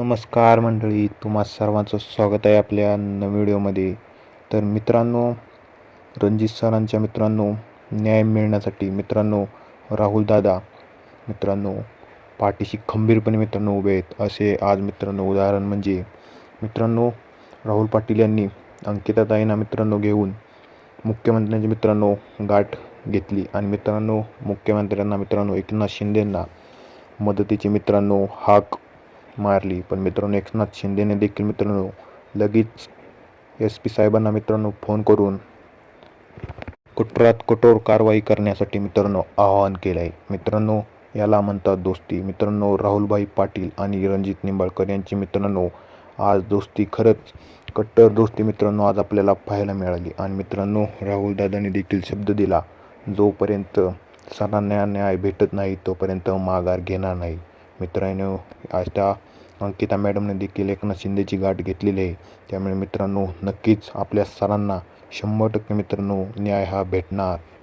नमस्कार मंडळी तुम्हा सर्वांचं स्वागत आहे आपल्या नवीन व्हिडिओमध्ये. तर मित्रांनो रणजित सरांच्या मित्रांनो न्याय मिळण्यासाठी मित्रांनो राहुल दादा मित्रांनो पाठीशी खंबीरपणे मित्रांनो उभे आहेत. असे आज मित्रांनो उदाहरण म्हणजे मित्रांनो राहुल पाटील यांनी अंकिताताईंना मित्रांनो घेऊन मुख्यमंत्र्यांची मित्रांनो गाठ घेतली आणि मित्रांनो मुख्यमंत्र्यांना मित्रांनो एकनाथ शिंदेंना मदतीचे मित्रांनो हाक मारली. पण मित्रांनो एकनाथ शिंदेने देखील मित्रांनो लगेच एस पी साहेबांना मित्रांनो फोन करून कुठरात कठोर कारवाई करण्यासाठी मित्रांनो आवाहन केलं आहे मित्रांनो याला म्हणतात दोस्ती. मित्रांनो राहुलभाई पाटील आणि रणजित निंबाळकर यांची मित्रांनो आज दोस्ती. खरंच कट्टर दोस्ती मित्रांनो आज आपल्याला पाहायला मिळाली. आणि मित्रांनो राहुल दादांनी देखील शब्द दिला जोपर्यंत सरांना न्याय भेटत नाही तोपर्यंत माघार घेणार नाही. मित्रांनो आज त्या अंकिता मॅडमने देखील एकनाथ शिंदेची गाठ घेतलेली आहे. त्यामुळे मित्रांनो नक्कीच आपल्या सरांना शंभर टक्के मित्रांनो न्याय हा भेटणार.